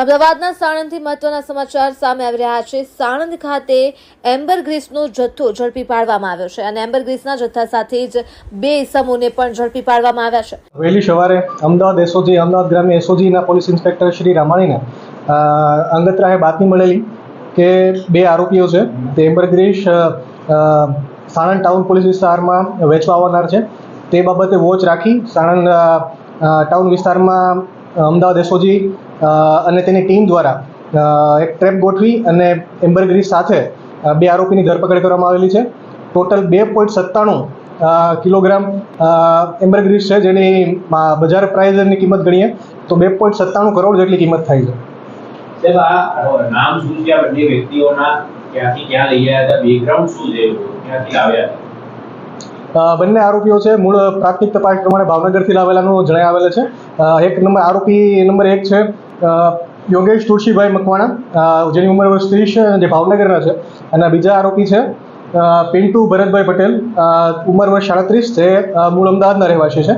અમદાવાદના સાણંદથી મહત્વના સમાચાર સામે આવી રહ્યા છે. સાણંદ ખાતે એમ્બર ગ્રીસનો જથ્થો ઝડપી પાડવામાં આવ્યો છે અને એમ્બર ગ્રીસના જથ્થા સાથે જ બે સમૂહને પણ ઝડપી પાડવામાં આવ્યા છે. વહેલી સવારે અમદાવાદ એસઓજી અમદાવાદ ગ્રામ્ય એસઓજીના પોલીસ ઇન્સ્પેક્ટર શ્રી રામાણીને અંગત્રાએ બાતમી મળેલી કે બે આરોપીઓ છે. તે એમ્બરગ્રીસ સાણંદ ટાઉન પોલીસ વિસ્તારમાં વેચવા આવનાર છે. તે બાબતે વોચ રાખી સાણંદ ટાઉન વિસ્તારમાં અમદાવાદ એસઓજી અને તેની ટીમ દ્વારા એક ટ્રેપ ગોઠવી અને એમ્બરગ્રીસ સાથે બે આરોપીની ધરપકડ કરવામાં આવેલી છે. ટોટલ બે પોઈન્ટ સત્તાણું કિલોગ્રામ એમ્બરગ્રીસ છે જેની બજાર પ્રાઇઝની કિંમત ગણીએ, તો બે પોઈન્ટ સત્તાણું કરોડ જેટલી કિંમત થાય છે. નામ શું છે? બંને વ્યક્તિઓના ક્યાંથી ક્યાં લઈ ગયા હતા? બેકગ્રાઉન્ડ શું છે? ક્યાંથી આવ્યા બંને આરોપીઓ છે. મૂળ પ્રાથમિક તપાસ પ્રમાણે ભાવનગરથી લાવેલાનું જણાઈ આવેલ છે. એક નંબર આરોપી નંબર એક છે યોગેશ તુલસીભાઈ મકવાણા. જેની ઉંમર વર્ષ ત્રીસ જે ભાવનગરના છે. અને બીજા આરોપી છે પિન્ટુ ભરતભાઈ પટેલ. ઉંમર વર્ષ સાડત્રીસ, જે મૂળ અમદાવાદના રહેવાસી છે.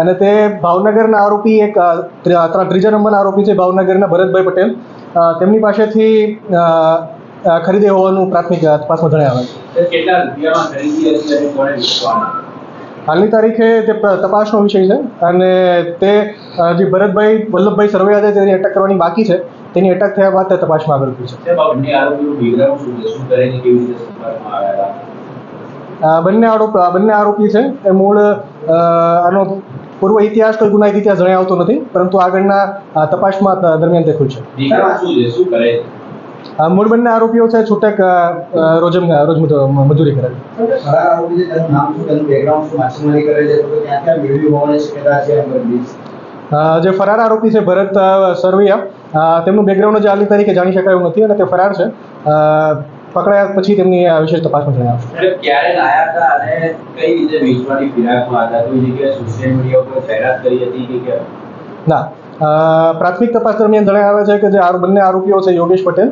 અને તે ભાવનગરના આરોપી એક ત્રીજા નંબરના આરોપી છે ભાવનગરના ભરતભાઈ પટેલ. તેમની પાસેથી ખરીદે હોવાનું પ્રાથમિક તપાસમાં આવે છે. કેટલા રૂપિયામાં ખરીદી હતી અને કોણે વેચવાના? હાલની તારીખે તે તપાસનો વિષય છે અને તે જે ભરતભાઈ વલ્લભભાઈ સરવૈયા છે તેની અટક કરવાની બાકી છે. તેની અટક થયા બાદ તે તપાસમાં આગળ છે. બંને આરોપ બંને આરોપી છે. એ મૂળ આનો પૂર્વ ઇતિહાસ કોઈ ગુનાહિત ઇતિહાસ જણાઈ આવતો નથી પરંતુ આગળના તપાસમાં દરમિયાન તે ખુલશે શું કરે મૂળ બંને આરોપીઓ છે છૂટક અ, રોજ મજૂરી કરે છે જે ફરાર આરોપી છે ભરત સરવૈયા તેમનું બેકગ્રાઉન્ડ જે હાલની તરીકે જાણી શકાયું નથી અને તે ફરાર છે. પકડાયા પછી તેમની વિશેષ તપાસમાં જણાવશે ક્યારે લાયા હતા અને કઈ રીતે વેચવાની ફિરાકમાં હતા કોઈ જગ્યાએ સોશિયલ મીડિયા ઉપર જાહેરાત કરી હતી કે કેમ ના પ્રાથમિક તપાસ દરમિયાન જણાવે છે કે જે આરો- બંને આરોપીઓ છે યોગેશ પટેલ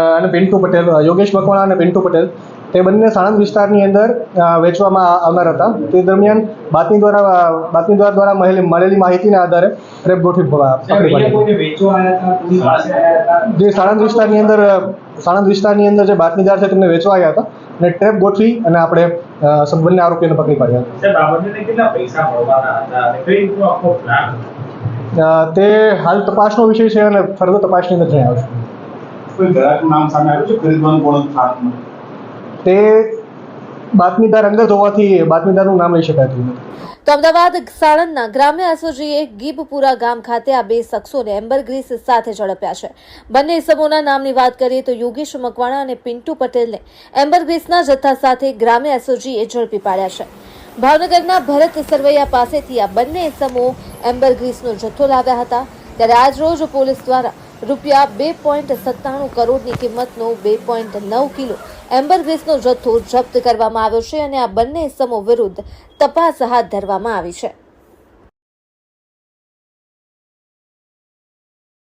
અને પિન્ટુ પટેલ યોગેશ મકવાણા અને પિન્ટુ પટેલ. તે બંને સાણંદ વિસ્તારની અંદર વેચવામાં આવનાર હતા. તે દરમિયાન બાતમી દ્વારા બાતમી દ્વારા દ્વારા મળેલી માહિતીના આધારે રેપ ગોઠવી જે સાણંદ વિસ્તારની અંદર સાણંદ વિસ્તારની અંદર જે બાતમીદાર છે તેમને વેચવા આવ્યા હતા અને ટ્રેપ ગોઠવી અને આપણે સંબંધને આરોપીઓને પકડી પાડ્યા. તે હાલ તપાસનો વિષય છે અને ફર્ધર તપાસની અંદર જણાવશે કોઈ ગ્રાહકનું નામ સામે આવ્યું છે? ખરીદવાનું કોણ ખાતમાં તે બાતમીદાર અંગત હોવાથી બાતમીદારનું નામ લઈ શકાતું નથી. તો અમદાવાદ સાણંદના ગ્રામ્ય એસઓજીએ ગીબપુરા ગામ ખાતે આ બે શખ્સોને એમ્બર ગ્રીસ સાથે ઝડપ્યા છે. બંને ઇસમોના નામની વાત કરીએ તો યોગેશ મકવાણા અને પિન્ટુ પટેલને એમ્બર ગ્રીસના જથ્થા સાથે ગ્રામ્ય એસઓજીએ ઝડપી પાડ્યા છે. ભાવનગરના ભરત સરવૈયા પાસેથી આ બંને ઇસમો એમ્બર ગ્રીસનો જથ્થો લાવ્યા હતા. ત્યારે આજ રોજ પોલીસ દ્વારા રૂપિયા બે પોઈન્ટ સત્તાણું કરોડની કિંમતનો બે પોઈન્ટ નવ કિલો એમ્બર જથ્થો જપ્ત કરવામાં આવ્યો છે અને આ બંને ઇસમો વિરુદ્ધ તપાસ હાથ ધરવામાં આવી છે.